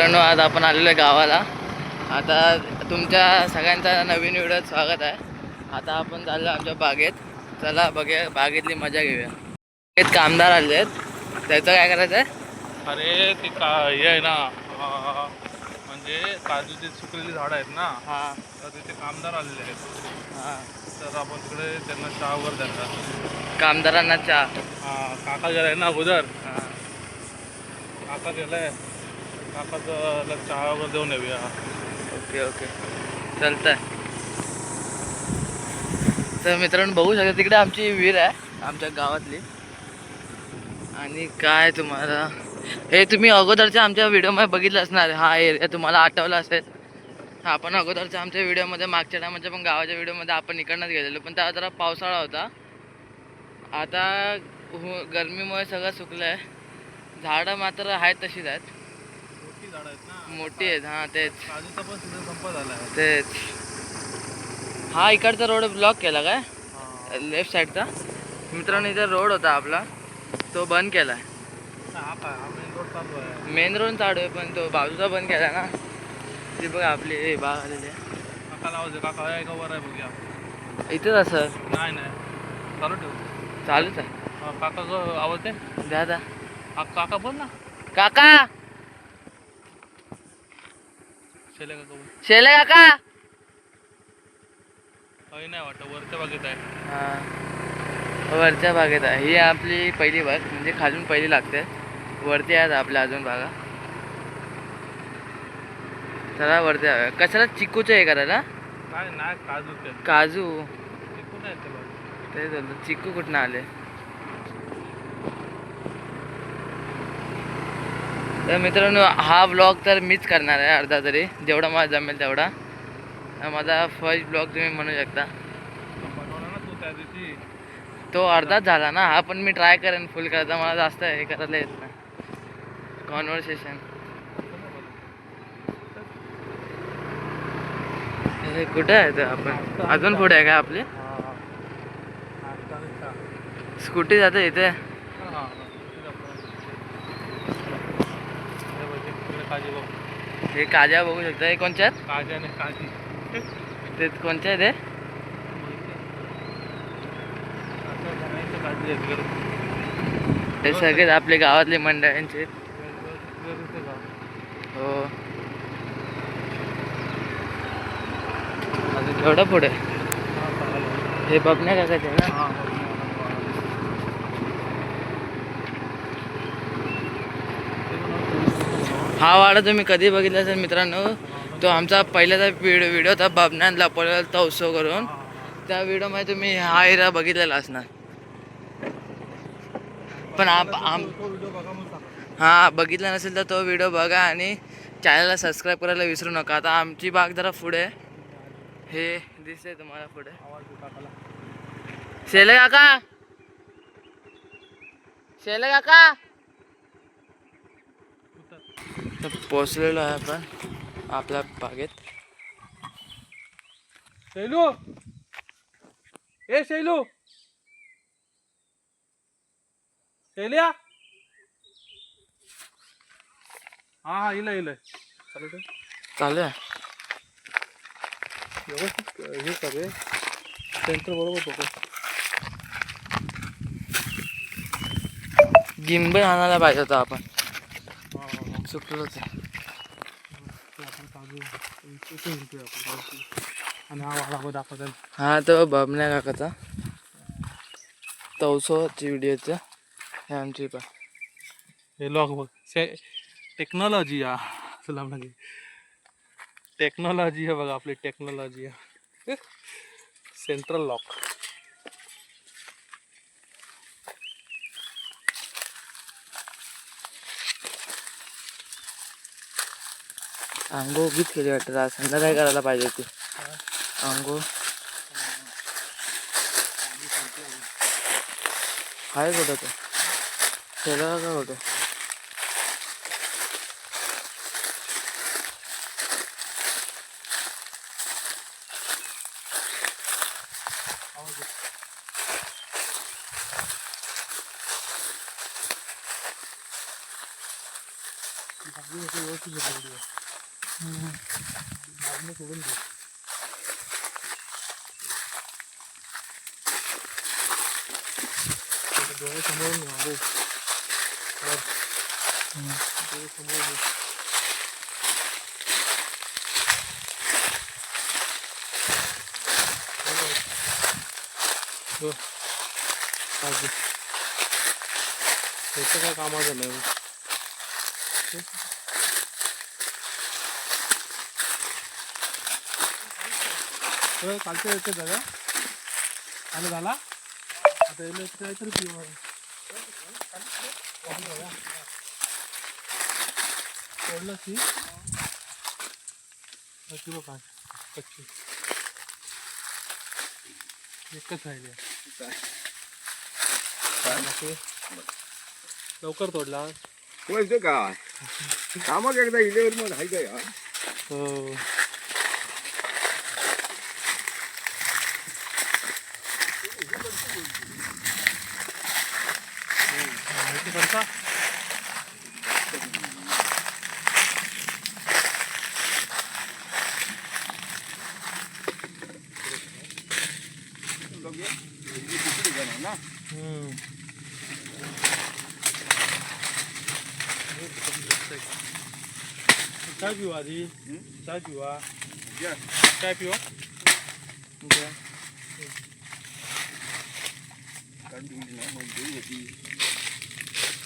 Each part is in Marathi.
मित्रांनो आज आपण आलेलो आहे गावाला. आता तुमच्या सगळ्यांचा नवीन व्हिडिओत स्वागत आहे. आता आपण चाललो आमच्या बागेत. चला बघूया बागेतली मजा घेऊया. बागेत कामदार आले आहेत. त्याचं काय करायचं आहे? अरे ते का हे आहे ना म्हणजे काजूची सुकलेली झाडं आहेत ना हां. तर तिथे कामदार आलेले आहेत. हां. तर आपण तिकडे त्यांना चहा वगैरे देणार कामदारांना चहा. हा, काका गेलाय ना अगोदर. हां. काका गेलाय. काकाचं चहा वगैरे देऊन येऊया. Okay okay. चालतंय. तर मित्रांनो बघू शकता तिकडे आमची विहीर आहे आमच्या गावातली. आणि काय तुम्हाला? हे तुम्ही अगोदरच्या आमच्या व्हिडिओमध्ये बघितलं असणार हा एरिया तुम्हाला आठवला असेल. हा आपण अगोदरच्या आमच्या व्हिडिओमध्ये मागच्या टायमाच्या पण गावाच्या व्हिडिओमध्ये आपण इकडनंच गेलेलो पण त्या जरा पावसाळा होता. आता हो- गरमीमुळे सगळं सुकलं आहे झाडं मात्र आहेत तशीच आहेत. मोठी झाडं आहेत ना. मोठी आहेत हां तेच. काजूचा पण सीझन संपत आला आहे. तेच. हा इकडचा रोड ब्लॉक केला काय? हा. लेफ्ट साईडचा? मित्रांनो इथे रोड होता आपला. तो बंद केला काय मेन रोड चालू आहे. मेन रोड चालू आहे पण तो बाजूचा बंद केला ना. ती बघ आपली बाग आलेली आहे. काका लावायचे काका आहे का वर आहे बघूया. इथेच असं नाही नाही. चालू ठेव. चालूच आहे. हा, काका आवाज आहे द्या द्या. हा, काका बोल ना. काका! शेले काका बोल शेले काका काही नाही वाटत वरच्या बागेत आहे. हा. वरच्या बागेत आहे. ही आपली पहिली बाग म्हणजे खालून पहिली लागते. वरती आहेत आपल्या अजून बागा. चला वरती आहे. कशाला चिकूचं हे करायला? काय नाही काजू ते काजू. टिकून आहे ते बघ ते झालं चिकू कुठनं आले? तर मित्रांनो हा ब्लॉग तर मीच करणार आहे अर्धा तरी. जेवढा मला जमेल तेवढा. माझा फर्स्ट ब्लॉग तुम्ही म्हणू शकता. तू अर्धाच झाला ना हा पण मी ट्राय करेन फुल करायचा. मला जास्त हे करायला येत नाही. कॉन्व्हर्सेशन कुठे आहे ते आपण? अजून पुढे आहे का आपली? स्कूटी जाते इथे. काजी बघ. हे काज्या बघू शकता हे कोणच्या आहेत? काजी आणि काजी ते कोणच्या आहेत हे? हे सगळेच आपले गावातले मंडळांचे हो. अजून एवढं पुढे. हे बघण्या काकाचे आहे ना? हा वाडा तुम्ही कधी बघितला असेल मित्रांनो तो आमचा पहिल्याचा व्हिडिओ व्हिडिओ होता बाबण्यान लपवलेला उत्सव करून. त्या व्हिडिओमध्ये तुम्ही हा एरिया बघितलेला असणार. पण आप आम हा बघितला नसेल तर तो व्हिडिओ बघा आणि चॅनलला सबस्क्राईब करायला विसरू नका. आता आमची बाग जरा पुढे. हे दिसते तुम्हाला पुढे. शेले काका! शेले काका! तर पोचलेलो आहे आपण आपल्या बागेत. शैलू! ए शैलू! शैल्या! हा हा इला इला चालू ठेव. चालू आहे. व्यवस्थित हे कर रे सेंटर बरोबर पकड गिंबल आणायला पाहिजे होता आपण. हा, हा, हा. चुकलो ते ते आपण काजू इथे घेतोय आपण काजू. आणि हा वाडा बघ दाखवत आहे. हा तो बबन्या काकाचा. तवसोची व्हिडिओचं. हे आमची पण. हे लॉक बघ. से टेक्नॉलॉजी या. चला म्हणजे टेक्नॉलॉजी आहे बघा आपली टेक्नॉलॉजी आहे. सेंट्रल लॉक अंघोळ गीत केली वाटतं. आज संध्याकाळी करायला पाहिजे होती. अंघोळ काय कुठं तो? ठेवला का कुठं बाकी तुझं व्हिडिओ मागणं सोडून दे त्याच्या डोळ्यासमोर नाही अरे वर. डोळ्यासमोर नाही. हो. काळजी. त्याचं काय कामाचं नाही तर कालच्या येते जागा आणि झाला? आता येईल काहीतरी पिऊ पडलं की? ती बघा. कच्ची एकच आहे. बाकी? लवकर तोडला. काय? कामाक एकदा इलेवर मग हाय काय हा? हो माहिती करता बघूया. ही दुसरी जण आहे ना हम्म. काय पिऊ आधी काय पिवा या. काय पिवा कारण ती ना मग घेऊन होती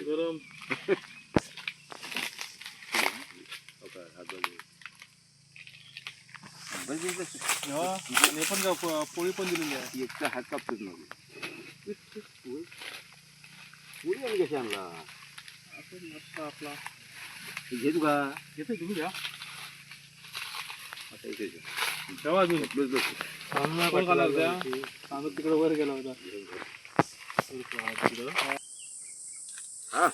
गरम ओके, हात बघ. बस इथं. हा, हे पण का प- पोळी पण दिलेली आहे एकटा हात कापतोच नको पुढे आणि कशी आणला असं मस्त आपला हे घे तू का घेते तुम्ही घ्या आता इथे ठेवा अजून. होत्या तांदूळ तिकडे वर गेला होता. तिकडं हा.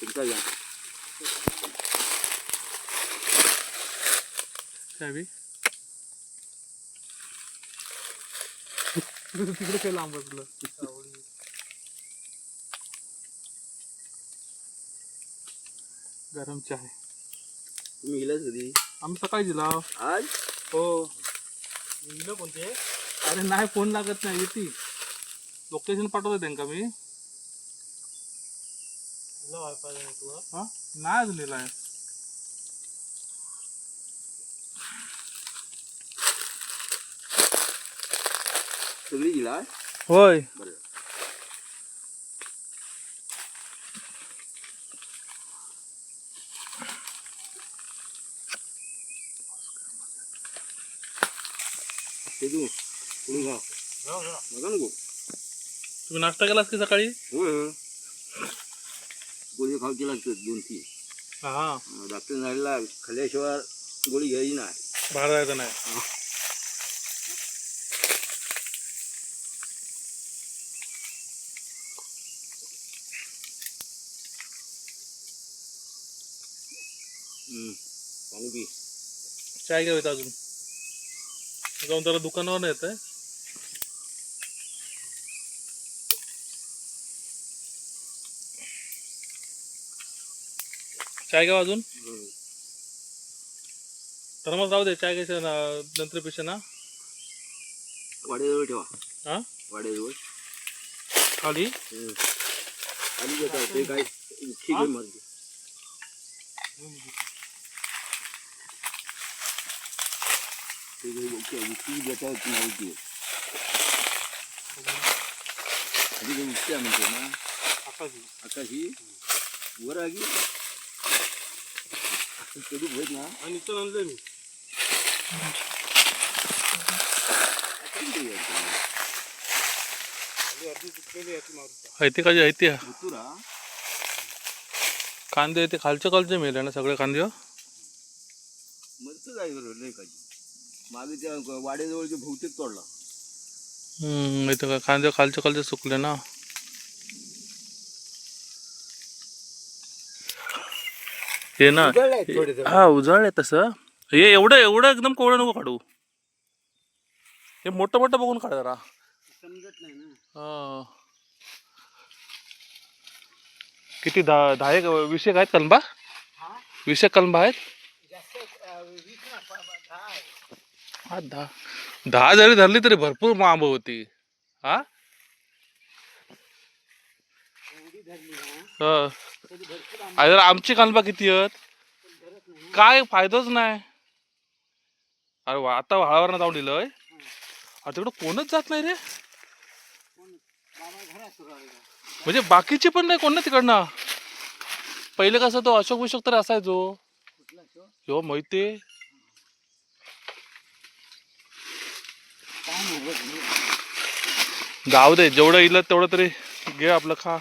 तुमचा या. काय बी? तिकडे काय लांब बसलं? गरम चहा तुम्ही गेलाच कधी? आम्ही सकाळी दिला आज? हो. दिलं कोणते? अरे नाही फ़ोन लागत नाही येते. लोकेशन पाठवलं त्यांना मी. हा? नाही अजून दिला आहे. सगळी गेला होय. बरं. ते तू पुढे घा नका नको तुम्ही नाश्ता केलास की सकाळी होय होय गोळी खाऊची लागतात दोन तीन हा डॉक्टर झालेला खाल्ल्याशिवाय गोळी घ्यायची नाही बाहेर जायचं नाही हम्म. पाणी पी चाय घ्यावेत अजून जाऊन त्याला दुकानावर येत आहे. चाय घ्यावा अजून. हम्म. थर्मस राहू दे चाय घ्यायचं ना नंतर पिशा ना. वाड्याजवळ ठेवा. हा? वाड्याजवळ. खाली. खाली घेता ते काय ठीक आहे मर्जी ते काही ओके विकती देता येत नाही ती आधी काही विकत्या म्हणते ना आकाशी आकाशी वर आगी कधी होत ना आणि इथं आणलंय मी काही नाही यायचं. खाली अर्धी हयते कशी हयते तुरा कांदे ते खालचे खालचे मेले ना सगळे कांदे हो. मस्त जाय काजी मागे त्या वाड्याजवळचे बहुतेक तोडला. हम्म इथं काय कांदे खालचे खालचे सुकले ना. हे ना हा उजळले तसं. हे एवढं एवढं एकदम कोवळं नको काढू. हे मोठं मोठं बघून काढ जरा. समजत नाही ना. हा. किती दहा दहा एक वीस एक आहेत कलबा? वीस एक कलबा आहेत? जास्त वीस ना दहा आहे. हा दहा. दहा जरी धरली तरी भरपूर आंब होती. हा? ना अरे आमची कालबा किती आहेत? ना. काय फायदाच नाही. अरे वा आता हळावर जाऊन दिलंय अरे तिकडं कोणच जात नाही रे? म्हणजे बाकीचे पण नाही कोण ना तिकडनं? पहिले कसं तो अशोक बिशोक तर असायचो. हो माहिती काय नाही जाऊ दे जेवढं इलं तेवढं तरी घे आपलं खा.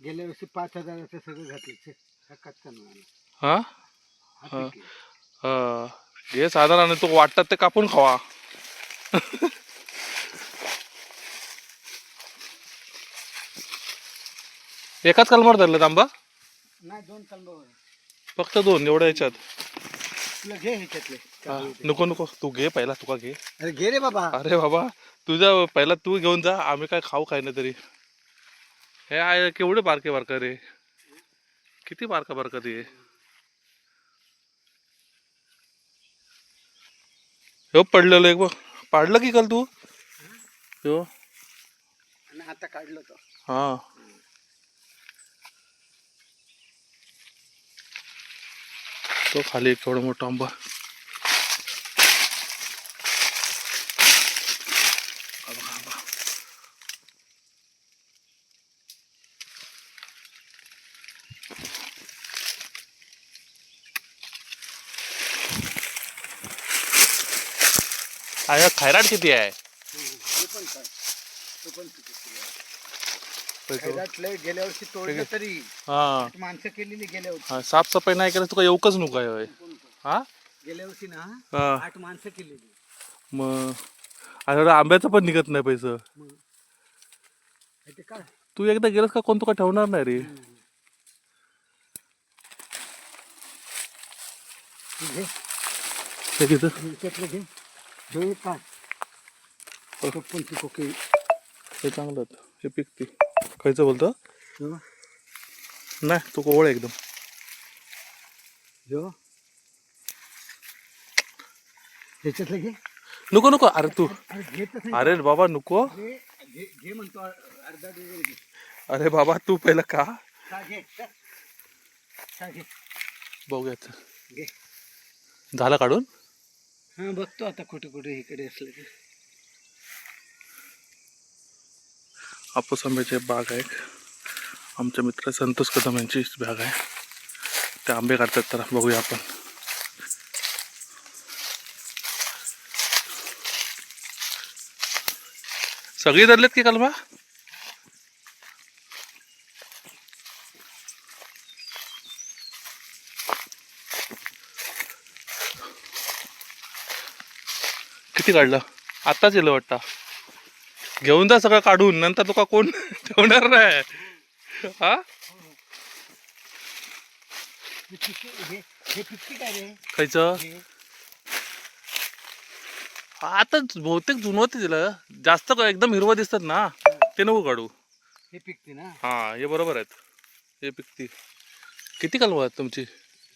गेल्या वर्षी पाच हजाराचं सगळं घातलं हा. घे साधारण तो वाटतात ते कापून खावा. एकाच कलमार धरलं आंबा नाही दोन कलमावर. फक्त दोन एवढ्या याच्यात तुला घे ह्याच्यातले. हा, नको नको. तू घे पहिला तुका घे. अरे घे रे बाबा. अरे बाबा तुझा पहिला तू घेऊन जा आम्ही काय खाऊ काय ना तरी. हे आहे केवढे बारके बारका रे. किती बारका बारका ते. हो पडलेलं एक बघ. पाडलं की काल तू? हो आणि आता काढलं तो. हा. तो खाली एक केवढा मोठा आंबा. अरे खैराट किती आहे? हे पण काय तो पण पिकं केलं. पैसे- खैरात लय गेल्या वर्षी तोडलं तरी. हा. माणसं केलेली गेल्या वर्षी. हा, साफसफाई नाही केलं तुका येऊकच नको आहे होय. हा? गेल्या वर्षी ना हा. आठ माणसं केलेली. मग एवढं आंब्याचं पण निघत नाही पैसे. ते काय? तू एकदा गेलास का कोण तुका ठेवणार नाही रे? घे. हे ह्याच्यातलं घे. हे काय हे चांगलं होतं. हे पिकते खायचं बोलतो नाही तू कोवळ एकदम जो ह्याच्यातलं घे नको नको अरे तू अरे घे तर अरे बाबा नको घे घे घे म्हणतो अर्धा डझन घे अरे बाबा तू पहिला का का घे का का घे बघूयात घे झाला काढून? हां बघतो आता कुठे कुठे इकडे असलं ते आपूस आंब्याची बाग आहे आमच्या मित्र संतोष कदम यांची बाग आहे. ते आंबे काढतात तर बघूया आपण. सगळी धरलेत की कलमा? किती काढलं? आत्ताच येलं वाटतं. घेऊन जा सगळं काढून नंतर तुका कोण ठेवणार नाही. हा? खायचं? आता बहुतेक जुनवते तिला. जास्त एकदम हिरवं दिसतात ना. ते नको काढू. हे पिकते ना. हा हे बरोबर आहेत. हे पिकती. किती कलम आहेत तुमची?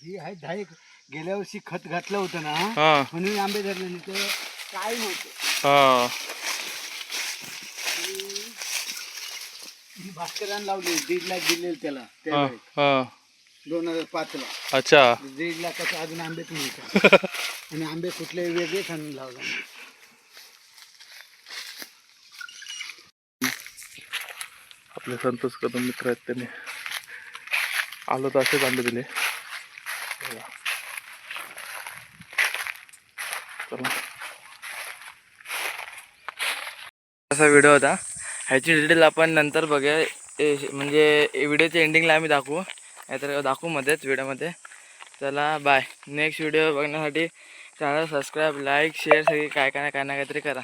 ही आहे दहा एक. गेल्या वर्षी खत घातलं होतं ना. हा. म्हणून आंबे धरले नाही काय नव्हतं भास्करानं लावली दीड लाख दिलेलं त्याला हा हा. दोन हजार पाच ला अच्छा. दीड लाखाचा अजून आंबेच मिळतात आणि आंबे कुठले वेगळेच आणून लावला आपले संतोष कदम मित्र आहेत त्यांनी आलो तर असेच आंबे दिले. बघा. असा व्हिडिओ होता. ह्याची डिटेल आपण नंतर बघूया. म्हणजे व्हिडिओच्या एंडिंगला आम्ही दाखवू. नाहीतर दाखवू मध्येच व्हिडिओमध्ये चला बाय नेक्स्ट व्हिडिओ बघण्यासाठी चॅनल सबस्क्राईब लाईक शेअर सगळी काय काय काय ना काहीतरी करा.